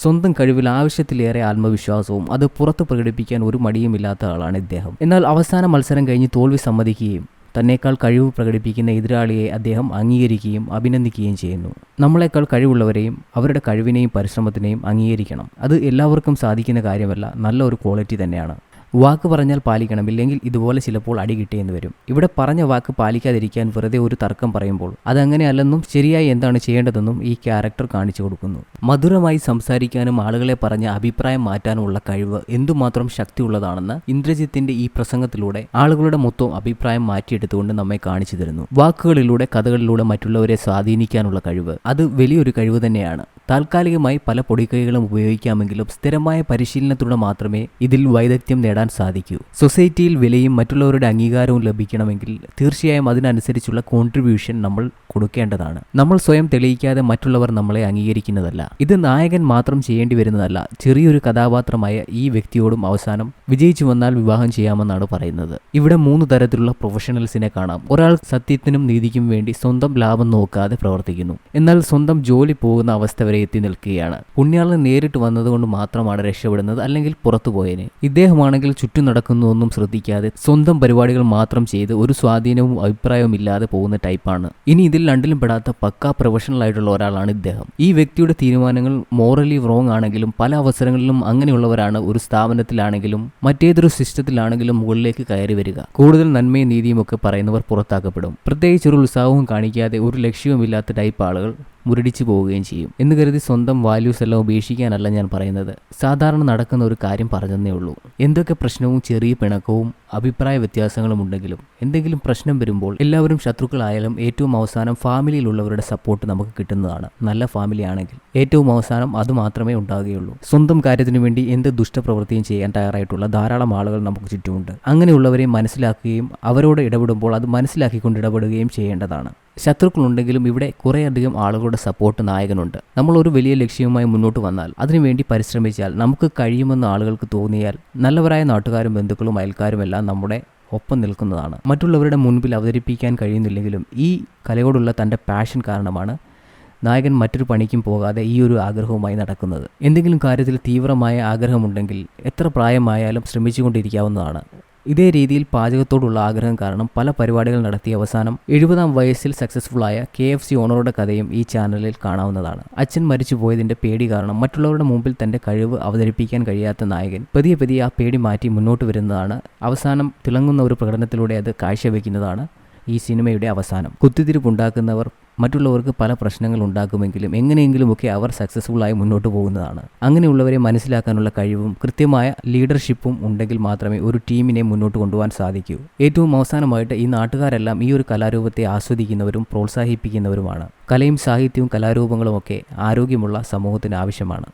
സ്വന്തം കഴിവിൽ ആവശ്യത്തിലേറെ ആത്മവിശ്വാസവും അത് പുറത്ത് പ്രകടിപ്പിക്കാൻ ഒരു മടിയുമില്ലാത്ത ആളാണ് ഇദ്ദേഹം. എന്നാൽ അവസാന മത്സരം കഴിഞ്ഞ് തോൽവി സമ്മതിക്കുകയും തന്നേക്കാൾ കഴിവ് പ്രകടിപ്പിക്കുന്ന എതിരാളിയെ അദ്ദേഹം അംഗീകരിക്കുകയും അഭിനന്ദിക്കുകയും ചെയ്യുന്നു. നമ്മളെക്കാൾ കഴിവുള്ളവരെയും അവരുടെ കഴിവിനെയും പരിശ്രമത്തിനെയും അംഗീകരിക്കണം. അത് എല്ലാവർക്കും സാധിക്കുന്ന കാര്യമല്ല നല്ല ഒരു ക്വാളിറ്റി തന്നെയാണ്. വാക്ക് പറഞ്ഞാൽ പാലിക്കണം. ഇല്ലെങ്കിൽ ഇതുപോലെ ചിലപ്പോൾ അടി കിട്ടിയെന്ന് വരും. ഇവിടെ പറഞ്ഞ വാക്ക് പാലിക്കാതിരിക്കാൻ വെറുതെ ഒരു തർക്കം പറയുമ്പോൾ അതങ്ങനെയല്ലെന്നും ശരിയായി എന്താണ് ചെയ്യേണ്ടതെന്നും ഈ ക്യാരക്ടർ കാണിച്ചു കൊടുക്കുന്നു. മധുരമായി സംസാരിക്കാനും ആളുകളെ പറഞ്ഞ അഭിപ്രായം മാറ്റാനുമുള്ള കഴിവ് എന്തുമാത്രം ശക്തിയുള്ളതാണെന്ന് ഇന്ദ്രജിത്തിന്റെ ഈ പ്രസംഗത്തിലൂടെ ആളുകളുടെ മൊത്തം അഭിപ്രായം മാറ്റിയെടുത്തുകൊണ്ട് നമ്മെ കാണിച്ചു തരുന്നു. വാക്കുകളിലൂടെ കഥകളിലൂടെ മറ്റുള്ളവരെ സ്വാധീനിക്കാനുള്ള കഴിവ്. അത് വലിയൊരു കഴിവ് തന്നെയാണ്. താൽക്കാലികമായി പല പൊടിക്കൈകളും ഉപയോഗിക്കാമെങ്കിലും സ്ഥിരമായ പരിശീലനത്തിലൂടെ മാത്രമേ ഇതിൽ വൈദഗ്ധ്യം നേടാൻ സാധിക്കൂ. സൊസൈറ്റിയിൽ വിലയും മറ്റുള്ളവരുടെ അംഗീകാരവും ലഭിക്കണമെങ്കിൽ തീർച്ചയായും അതിനനുസരിച്ചുള്ള കോൺട്രിബ്യൂഷൻ നമ്മൾ കൊടുക്കേണ്ടതാണ്. നമ്മൾ സ്വയം തെളിയിക്കാതെ മറ്റുള്ളവർ നമ്മളെ അംഗീകരിക്കുന്നതല്ല. ഇത് നായകൻ മാത്രം ചെയ്യേണ്ടി വരുന്നതല്ല. ചെറിയൊരു കഥാപാത്രമായ ഈ വ്യക്തിയോടും അവസാനം വിജയിച്ചു വന്നാൽ വിവാഹം ചെയ്യാമെന്നാണ് പറയുന്നത്. ഇവിടെ മൂന്ന് തരത്തിലുള്ള പ്രൊഫഷണൽസിനെ കാണാം. ഒരാൾ സത്യത്തിനും നീതിക്കും വേണ്ടി സ്വന്തം ലാഭം നോക്കാതെ പ്രവർത്തിക്കുന്നു. എന്നാൽ സ്വന്തം ജോലി പോകുന്ന അവസ്ഥ വരെ എത്തി നിൽക്കുകയാണ്. പുണ്യാളൻ നേരിട്ട് വന്നതുകൊണ്ട് മാത്രമാണ് രക്ഷപ്പെടുന്നത് അല്ലെങ്കിൽ പുറത്തു പോയേനെ. ഇദ്ദേഹമാണെങ്കിൽ ചുറ്റും നടക്കുന്നതൊന്നും ശ്രദ്ധിക്കാതെ സ്വന്തം പരിപാടികൾ മാത്രം ചെയ്ത് ഒരു സ്വാധീനവും അഭിപ്രായവും ഇല്ലാതെ പോകുന്ന ടൈപ്പാണ്. ഇനി ഇതിൽ രണ്ടിലും പെടാത്ത പക്കാ പ്രൊഫഷണൽ ആയിട്ടുള്ള ഒരാളാണ് ഇദ്ദേഹം. ഈ വ്യക്തിയുടെ തീരുമാനങ്ങൾ മോറലി റോങ് ആണെങ്കിലും പല അവസരങ്ങളിലും അങ്ങനെയുള്ളവരാണ് ഒരു സ്ഥാപനത്തിലാണെങ്കിലും മറ്റേതൊരു സിസ്റ്റത്തിലാണെങ്കിലും മുകളിലേക്ക് കയറി വരിക. കൂടുതൽ നന്മയും നീതിയും ഒക്കെ പറയുന്നവർ പുറത്താക്കപ്പെടും. പ്രത്യേകിച്ച് ഒരു ഉത്സാഹവും കാണിക്കാതെ ഒരു ലക്ഷ്യവുമില്ലാത്ത ടൈപ്പ് ആളുകൾ മുരടിച്ചു പോവുകയും ചെയ്യും. എന്ന് കരുതി സ്വന്തം വാല്യൂസ് എല്ലാം ഉപേക്ഷിക്കാനല്ല ഞാൻ പറയുന്നത്. സാധാരണ നടക്കുന്ന ഒരു കാര്യം പറഞ്ഞതേ ഉള്ളൂ. എന്തൊക്കെ പ്രശ്നവും ചെറിയ പിണക്കവും അഭിപ്രായ വ്യത്യാസങ്ങളും ഉണ്ടെങ്കിലും എന്തെങ്കിലും പ്രശ്നം വരുമ്പോൾ എല്ലാവരും ശത്രുക്കളായാലും ഏറ്റവും അവസാനം ഫാമിലിയിലുള്ളവരുടെ സപ്പോർട്ട് നമുക്ക് കിട്ടുന്നതാണ്. നല്ല ഫാമിലി ആണെങ്കിൽ ഏറ്റവും അവസാനം അത് മാത്രമേ ഉണ്ടാകുകയുള്ളൂ. സ്വന്തം കാര്യത്തിനു വേണ്ടി എന്ത് ദുഷ്ടപ്രവൃത്തിയും ചെയ്യാൻ തയ്യാറായിട്ടുള്ള ധാരാളം ആളുകൾ നമുക്ക് ചുറ്റുമുണ്ട്. അങ്ങനെയുള്ളവരെ മനസ്സിലാക്കുകയും അവരോട് ഇടപെടുമ്പോൾ അത് മനസ്സിലാക്കിക്കൊണ്ട് ഇടപെടുകയും ചെയ്യേണ്ടതാണ്. ശത്രുക്കളുണ്ടെങ്കിലും ഇവിടെ കുറേയധികം ആളുകളുടെ സപ്പോർട്ട് നായകനുണ്ട്. നമ്മൾ ഒരു വലിയ ലക്ഷ്യവുമായി മുന്നോട്ട് വന്നാൽ അതിനുവേണ്ടി പരിശ്രമിച്ചാൽ നമുക്ക് കഴിയുമെന്ന് ആളുകൾക്ക് തോന്നിയാൽ നല്ലവരായ നാട്ടുകാരും ബന്ധുക്കളും അയൽക്കാരും എല്ലാം നമ്മുടെ ഒപ്പം നിൽക്കുന്നതാണ്. മറ്റുള്ളവരുടെ മുൻപിൽ അവതരിപ്പിക്കാൻ കഴിയുന്നില്ലെങ്കിലും ഈ കലയോടുള്ള തന്റെ പാഷൻ കാരണമാണ് നായകൻ മറ്റൊരു പണിക്കും പോകാതെ ഈ ഒരു ആഗ്രഹവുമായി നടക്കുന്നത്. എന്തെങ്കിലും കാര്യത്തിൽ തീവ്രമായ ആഗ്രഹമുണ്ടെങ്കിൽ എത്ര പ്രായമായാലും ശ്രമിച്ചുകൊണ്ടിരിക്കാവുന്നതാണ്. ഇതേ രീതിയിൽ പാചകത്തോടുള്ള ആഗ്രഹം കാരണം പല പരിപാടികൾ നടത്തിയ അവസാനം എഴുപതാം വയസ്സിൽ സക്സസ്ഫുൾ ആയ കെ എഫ് സി ഓണറുടെ കഥയും ഈ ചാനലിൽ കാണാവുന്നതാണ്. അച്ഛൻ മരിച്ചു പോയതിന്റെ പേടി കാരണം മറ്റുള്ളവരുടെ മുമ്പിൽ തന്റെ കഴിവ് അവതരിപ്പിക്കാൻ കഴിയാത്ത നായകൻ പതിയെ പതിയെ ആ പേടി മാറ്റി മുന്നോട്ട് വരുന്നതാണ്. അവസാനം തിളങ്ങുന്ന ഒരു പ്രകടനത്തിലൂടെ അത് കാഴ്ചവെക്കുന്നതാണ് ഈ സിനിമയുടെ അവസാനം. കുത്തിത്തിരിപ്പുണ്ടാക്കുന്നവർ മറ്റുള്ളവർക്ക് പല പ്രശ്നങ്ങൾ ഉണ്ടാക്കുമെങ്കിലും എങ്ങനെയെങ്കിലുമൊക്കെ അവർ സക്സസ്ഫുള്ളായി മുന്നോട്ട് പോകുന്നതാണ്. അങ്ങനെയുള്ളവരെ മനസ്സിലാക്കാനുള്ള കഴിവും കൃത്യമായ ലീഡർഷിപ്പും ഉണ്ടെങ്കിൽ മാത്രമേ ഒരു ടീമിനെ മുന്നോട്ട് കൊണ്ടുപോകാൻ സാധിക്കൂ. ഏറ്റവും അവസാനമായിട്ട് ഈ നാട്ടുകാരെല്ലാം ഈ ഒരു കലാരൂപത്തെ ആസ്വദിക്കുന്നവരും പ്രോത്സാഹിപ്പിക്കുന്നവരുമാണ്. കലയും സാഹിത്യവും കലാരൂപങ്ങളും ഒക്കെ ആരോഗ്യമുള്ള സമൂഹത്തിന് ആവശ്യമാണ്.